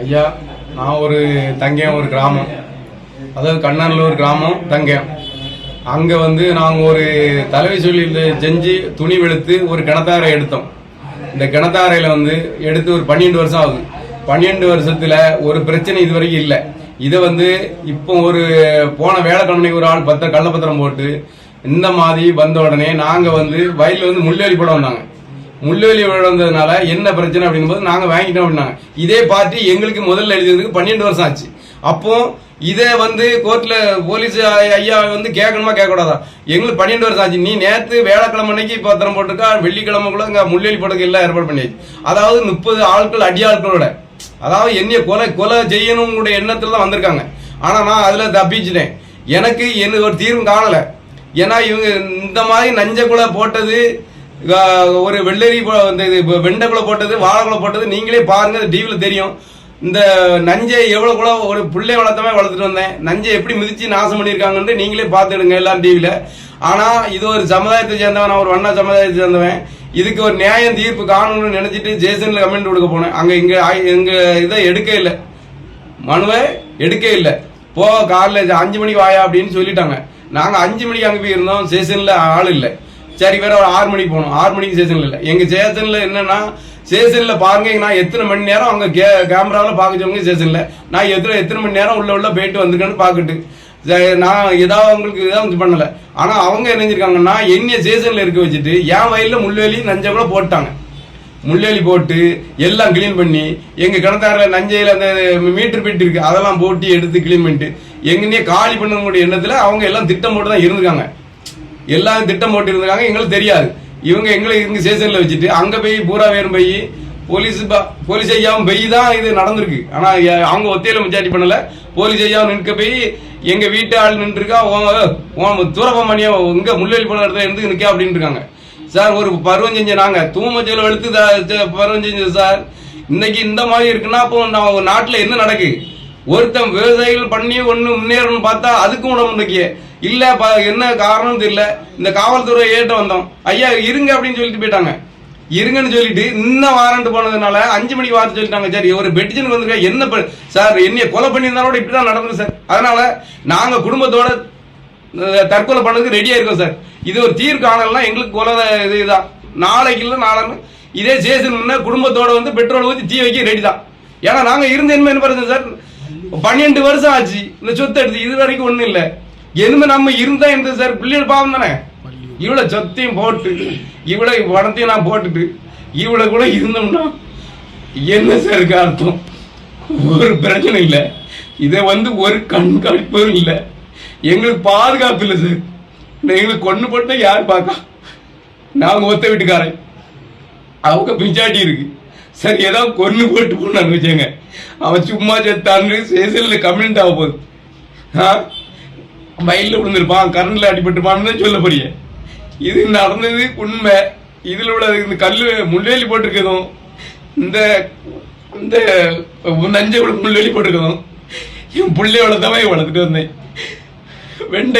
ஐயா நான் ஒரு தங்கம் ஒரு கிராமம். அதாவது கண்ணாரில் ஒரு கிராமம் தங்கம் அங்கே வந்து நாங்கள் ஒரு தலைவி சொல்லி செஞ்சு துணி வெளுத்து ஒரு கிணத்தாரை எடுத்தோம். இந்த கிணத்தாரையில் வந்து எடுத்து ஒரு பன்னெண்டு வருஷம் ஆகுது. பன்னெண்டு வருஷத்தில் ஒரு பிரச்சனை இது வரைக்கும் இல்லை. இதை வந்து இப்போ ஒரு போன வேலைக்கிழமைக்கு ஒரு ஆள் பத்திர கள்ளப்பத்திரம் போட்டு இந்த மாதிரி வந்த உடனே நாங்கள் வந்து வயலில் வந்து முள்ளேலி போட வந்தாங்க. முள்ளுவெளி விழுந்ததுனால என்ன பிரச்சனை அப்படிங்கும்போது நாங்கள் வாங்கிட்டோம் அப்படின்னாங்க. இதே பார்ட்டி எங்களுக்கு முதல்ல எழுதியதுக்கு பன்னெண்டு வருஷம் ஆச்சு. அப்போ இதை வந்து கோர்ட்ல போலீஸ் ஐயா வந்து கேட்கணுமா கேட்கக்கூடாதா? எங்களுக்கு பன்னெண்டு வருஷம் ஆச்சு. நீ நேற்று வேலைக்கிழமை அன்னைக்கு பத்திரம் போட்டிருக்கா வெள்ளிக்கிழமை கூட இங்கே முள்ளேலி போட்டுக்கு எல்லாம் ஏற்பாடு பண்ணியாச்சு. அதாவது முப்பது ஆட்கள் அடி ஆட்களோட. அதாவது என்னைய கொலை கொலை செய்யணுங்கிற எண்ணத்தில் தான் வந்திருக்காங்க. ஆனால் நான் அதில் தப்பிச்சிட்டேன். எனக்கு என்ன ஒரு தீர்வு காணலை. ஏன்னா இவங்க இந்த மாதிரி நஞ்ச நஞ்சக்குலை போட்டது ஒரு வெள்ளரி போ- இந்த இது இப்ப போட்டது வாழைக்குள்ள போட்டது நீங்களே பாருங்க டிவியில் தெரியும். இந்த நஞ்சை எவ்வளோக்குள்ள கூட ஒரு பிள்ளை வளர்த்தமே வளர்த்துட்டு வந்தேன். நஞ்சை எப்படி மிதிச்சு நாசம் பண்ணியிருக்காங்கன்னு நீங்களே பார்த்துடுங்க எல்லாம் டிவியில் ஆனால் இது ஒரு சமுதாயத்தை சேர்ந்தவன் நான் ஒரு வண்ண சமுதாயத்தை சேர்ந்தவன். இதுக்கு ஒரு நியாயம் தீர்ப்பு காணணும்னு நினைச்சிட்டு ஜேசனில் கமெண்ட் கொடுக்க போனேன். அங்கே இங்கே எங்கள் இதை எடுக்க இல்லை. மனுவை எடுக்க இல்லை. போ காலைல அஞ்சு மணிக்கு வாயா அப்படின்னு சொல்லிட்டாங்க. நாங்கள் அஞ்சு மணிக்கு அங்கே போயிருந்தோம் ஸ்டேஷனில் ஆள் இல்லை. சரி வேற ஒரு ஆறு மணிக்கு போகணும். ஆறு மணிக்கு ஸ்டேஷன்ல இல்லை. எங்க சேஷன்ல என்னன்னா சேஷன்ல பாருங்க நான் எத்தனை மணி நேரம் அங்க கேமராவில் பார்க்க சொல்லுங்க நான் எத்தனை எத்தனை மணி நேரம் உள்ள உள்ள போயிட்டு வந்திருக்கேன்னு பார்க்கட்டு. நான் ஏதாவது அவங்களுக்கு இதாக இது பண்ணலை. ஆனால் அவங்க என்ன செஞ்சிருக்காங்கன்னா என்னைய சீசனில் இருக்க வச்சுட்டு என் வயலில் முள்வேலி நஞ்சை கூட போட்டாங்க. முள்ளேலி போட்டு எல்லாம் க்ளீன் பண்ணி எங்கள் கிணத்தாரில் நஞ்சையில் அந்த மீட்டர் பெட்டி இருக்குது அதெல்லாம் போட்டு எடுத்து க்ளீன் பண்ணிட்டு எங்கன்னே காலி பண்ணக்கூடிய எண்ணத்தில் அவங்க எல்லாம் திட்டம் போட்டு தான் இருந்திருக்காங்க. எல்லாம் திட்டம் போட்டு இருந்திருக்காங்க எங்களுக்கு தெரியாது. இவங்க எங்களை இங்க ஸ்டேஷன்ல வச்சுட்டு அங்க போய் பூரா வேறும் போய் போலீஸ் போலீஸ் ஐயாவும் போய் தான் இது நடந்திருக்கு. ஆனா அவங்க ஒத்தையில முச்சாட்டி பண்ணல. போலீஸ் ஐயாவும் நிற்க போய் எங்க வீட்டு ஆள் நின்றுருக்கா தூரப்பம் பண்ணியா இங்க முள்ளேலி போன இடத்துல இருந்து நிற்க அப்படின்னு இருக்காங்க சார் ஒரு பருவம் செஞ்ச நாங்க தூமச்சல் வெளுத்து த- பருவம் செஞ்சது சார். இன்னைக்கு இந்த மாதிரி இருக்குன்னா அப்போ நம்ம நாட்டுல என்ன நடக்கு? ஒருத்தன் விவசாயிகள் பண்ணி ஒண்ணு முன்னேறணும்னு பார்த்தா அதுக்கும் உடம்பு இன்னைக்கு இல்ல என்ன காரணம் தெரியல. இந்த காவல்துறை ஏட்ட வந்தோம். ஐயா இருங்க அப்படின்னு சொல்லிட்டு போயிட்டாங்க. இருங்கன்னு சொல்லிட்டு இன்னும் வாரண்ட் போனதுனால அஞ்சு மணிக்கு வார்த்தை சொல்லிட்டாங்க. சரி ஒரு பெட்டிஷன் வந்திருக்க. என்ன ப- சார் என்னைய கொலை பண்ணியிருந்தாலும் இப்படிதான் நடந்தது சார். அதனால நாங்க குடும்பத்தோட தற்கொலை பண்ணதுக்கு ரெடியா இருக்கோம் சார். இது ஒரு தீர்வு காணலன்னா எங்களுக்கு கொலை இது இதுதான் நாளைக்கு இல்லை நாளைன்னு இதே சேசன் குடும்பத்தோட வந்து பெட்ரோல் ஊற்றி தீ வைக்க ரெடி தான். ஏன்னா நாங்க இருந்த என்ன என்ன பாருங்க சார்? பன்னெண்டு வருஷம் ஆச்சு. இந்த சொத்து எடுத்து இது வரைக்கும் ஒன்றும் இல்லை. எதுவுமே நம்ம இருந்தா எந்த சார் பிள்ளைகள் பாவம் தானே? இவ்வளவு சொத்தையும் போட்டு இவ்வளவு பணத்தையும் நான் போட்டுட்டு இவ்வளவு கூட இருந்தோம்னா என்ன சார் இருக்கு அர்த்தம்? ஒரு பிரச்சனை இல்லை. இதை வந்து ஒரு கண்காணிப்பும் இல்லை. எங்களுக்கு பாதுகாப்பு இல்லை சார். எங்களுக்கு கொண்டு போட்டா யார் பார்க்கா நாங்க ஒத்த வீட்டுக்காரன். அவங்க பிஞ்சாட்டி இருக்கு. சரி ஏதாவது கொண்டு போட்டு போனான்னு வச்சுங்க அவன் சும்மா செத்தான்னு சேசல்ல கம்ப்ளைண்ட் ஆக போகுது. ஆ? மயிலில் விழுந்திருப்பான் கரண்ட்ல அடிபட்டுப்பான்னு தான் சொல்ல போறிய இது நடந்தது உண்மை. இதுல உள்ள இந்த கல் முள்ளேலி போட்டிருக்கதும் இந்த இந்த நஞ்சை முள்ளேலி போட்டிருக்கதும் என் பிள்ளையோட தவையை வளர்த்துட்டு வந்தேன். வெண்டை